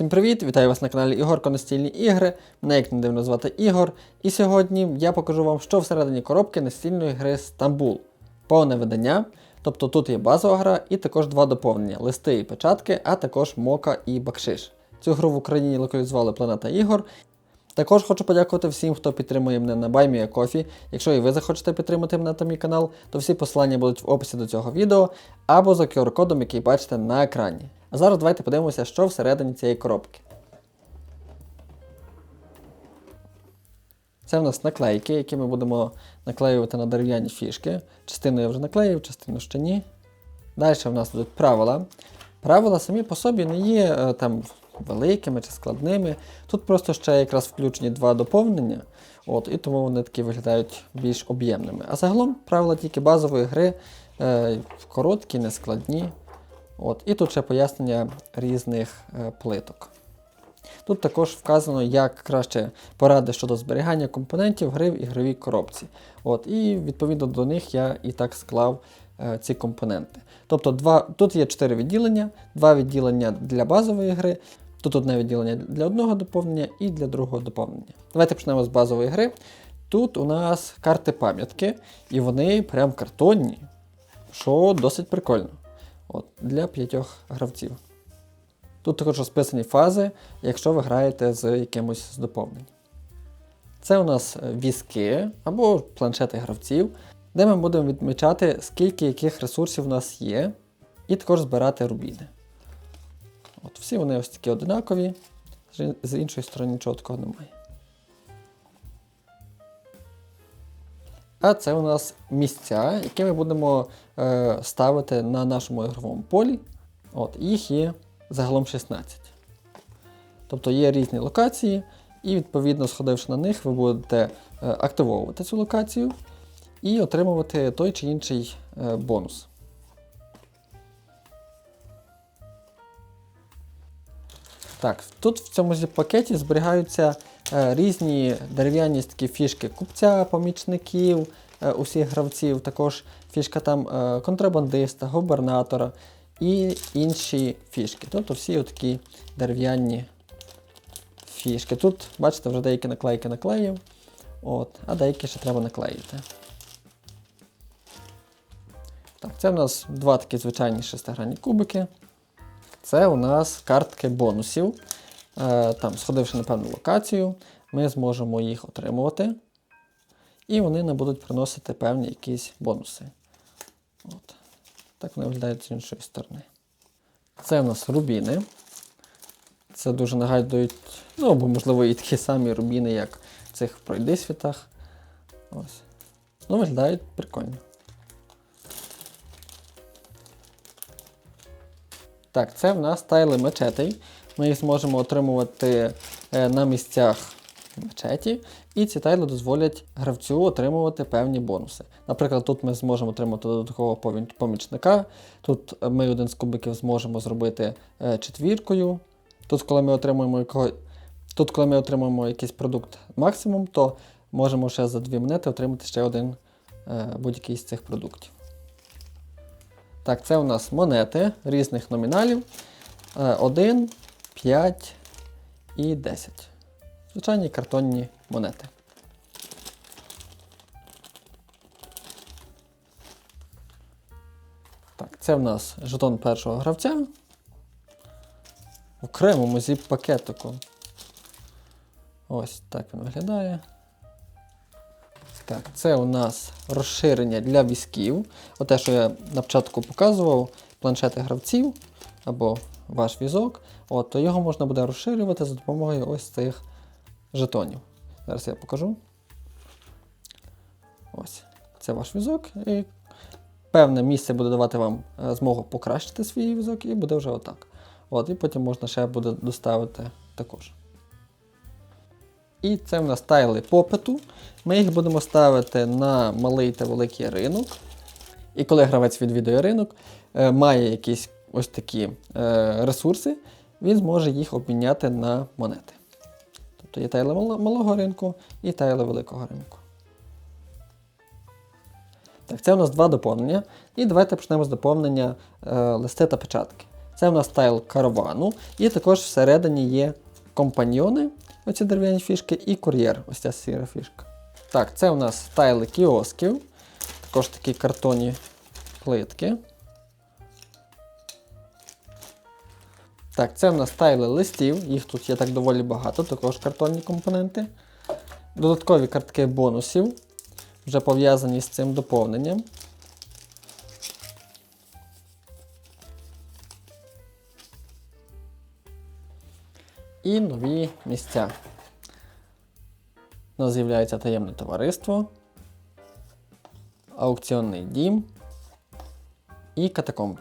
Всім привіт! Вітаю вас на каналі Ігор Настільні ігри. Мене як не дивно звати Ігор. І сьогодні я покажу вам, що всередині коробки настільної гри Стамбул. Повне видання. Тобто тут є базова гра і також два доповнення: листи і печатки, а також мока і бакшиш. Цю гру в Україні локалізували Планета Ігор. Також хочу подякувати всім, хто підтримує мене на BuyMeACoffee. Якщо і ви захочете підтримати мене та мій канал, то всі посилання будуть в описі до цього відео або за QR-кодом, який бачите на екрані. А зараз давайте подивимося, що всередині цієї коробки. Це в нас наклейки, які ми будемо наклеювати на дерев'яні фішки. Частину я вже наклеїв, частину ще ні. Далі в нас будуть правила. Правила самі по собі не є е, там великими чи складними. Тут просто ще якраз включені два доповнення, от, і тому вони такі виглядають більш об'ємними. А загалом правила тільки базової гри, е, короткі, нескладні. От, і тут ще пояснення різних е, плиток. Тут також вказано, як краще поради щодо зберігання компонентів гри в ігровій коробці. От, і відповідно до них я і так склав е, ці компоненти. Тобто два, тут є 4 відділення, два відділення для базової гри, тут одне відділення для одного доповнення і для другого доповнення. Давайте почнемо з базової гри. Тут у нас карти пам'ятки, і вони прям картонні, що досить прикольно. От, Для п'ятьох гравців. Тут також розписані фази, якщо ви граєте з якимось з доповнень. Це у нас е, візки або планшети гравців, де ми будемо відмічати, скільки яких ресурсів у нас є, і також збирати рубіни. От, Всі вони ось такі одинакові, з- з іншої сторони нічого такого немає. А це у нас місця, які ми будемо е, ставити на нашому ігровому полі. От, їх є загалом 16. Тобто є різні локації, і відповідно, сходивши на них, ви будете е, активовувати цю локацію і отримувати той чи інший е, бонус. Так, тут в цьому пакеті зберігаються різні дерев'яні такі фішки купця, помічників, е, усіх гравців, також фішка там е, контрабандиста, губернатора і інші фішки. Тобто всі такі дерев'яні фішки. Тут, бачите, вже деякі наклейки наклеїв, от, а деякі ще треба наклеїти. Так, це у нас два такі звичайні шестигранні кубики. Це у нас картки бонусів. Е, там, сходивши на певну локацію, ми зможемо їх отримувати. І вони нам будуть приносити певні якісь бонуси. От. Так вони виглядають з іншої сторони. Це у нас рубіни. Це дуже нагадують, ну або, можливо, і такі самі рубіни, як в цих пройдисвітах. Ось. Ну, виглядають прикольно. Так, це в нас тайли мечетей. Ми їх зможемо отримувати е, на місцях мечеті, і ці тайли дозволять гравцю отримувати певні бонуси. Наприклад, тут ми зможемо отримати додаткового помічника. Тут е, ми один з кубиків зможемо зробити е, четвіркою. Тут, коли ми отримуємо якого... Тут, коли ми отримуємо якийсь продукт максимум, то можемо ще за дві монети отримати ще один будь-який з цих продуктів. Так, це у нас монети різних номіналів. 1, 5 і 10. Звичайні картонні монети. Так, це в нас жетон першого гравця. Окремому зіп-пакетику. Ось так він виглядає. Так, це у нас розширення для візків. Оте, що я на початку показував, планшети гравців або ваш візок, от, то його можна буде розширювати за допомогою ось цих жетонів. Зараз я покажу. Ось. Це ваш візок. І певне місце буде давати вам е, змогу покращити свій візок, і буде вже отак. От, і потім можна ще буде доставити також. І це в нас тайли попиту. Ми їх будемо ставити на малий та великий ринок. І коли гравець відвідує ринок, е, має якісь ось такі е, ресурси, він зможе їх обміняти на монети. Тобто є тайли малого ринку і тайли великого ринку. Так, це у нас два доповнення. І давайте почнемо з доповнення е, листи та печатки. Це у нас тайл каравану. І також всередині є компаньйони, оці дерев'яні фішки, і кур'єр, ось ця сіра фішка. Так, це у нас тайли кіосків, також такі картонні плитки. Так, це в нас тайли листів, їх тут є так доволі багато, також картонні компоненти. Додаткові картки бонусів, вже пов'язані з цим доповненням. І нові місця. У нас з'являється таємне товариство, аукціонний дім і катакомби.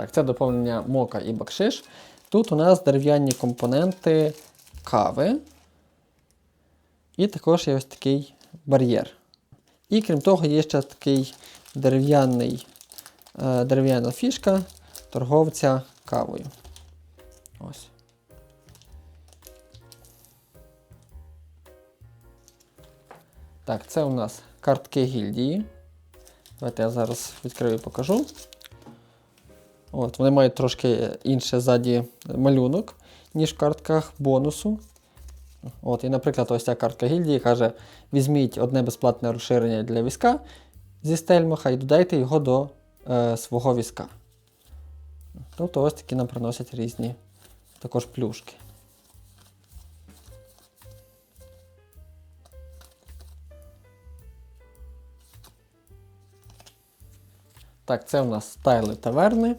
Так, це доповнення мока і бакшиш. Тут у нас дерев'яні компоненти кави. І також є ось такий бар'єр. І крім того, є ще такий дерев'яний, е, дерев'яна фішка торговця кавою. Ось. Так, це у нас картки гільдії. Давайте я зараз відкрию і покажу. От, Вони мають трошки інше ззаді малюнок, ніж в картках бонусу. От, І, наприклад, ось ця картка гільдії каже: візьміть одне безплатне розширення для війська зі стельмаха і додайте його до е, свого війська. Тобто ось такі нам приносять різні також плюшки. Так, це у нас стайли таверни.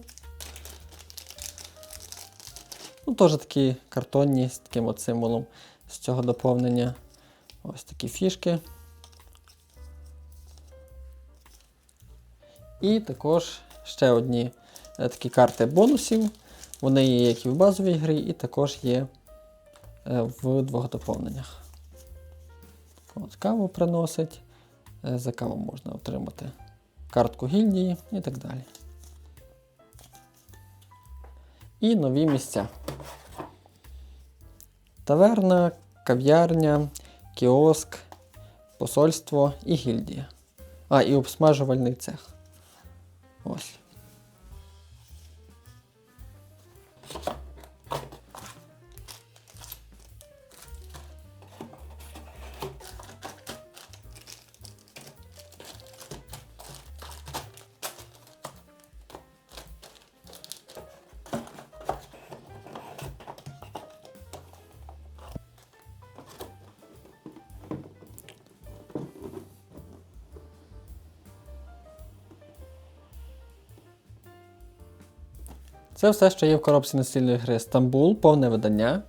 Теж такі картонні з таким от символом з цього доповнення. Ось такі фішки. І також ще одні е, такі карти бонусів. Вони є як і в базовій грі, і також є е, в двох доповненнях. От, каву приносить. Е, За каву можна отримати картку гільдії і так далі. І нові місця. Таверна, кав'ярня, кіоск, посольство і гільдія. А, і обсмажувальний цех. Ось. Це все, що є в коробці настільної гри Стамбул, повне видання.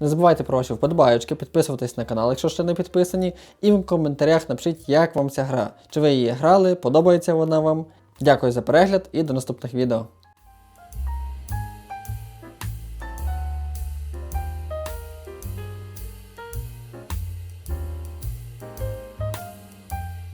Не забувайте про ваші вподобайочки, підписуватись на канал, якщо ще не підписані, і в коментарях напишіть, як вам ця гра. Чи ви її грали, подобається вона вам. Дякую за перегляд і до наступних відео.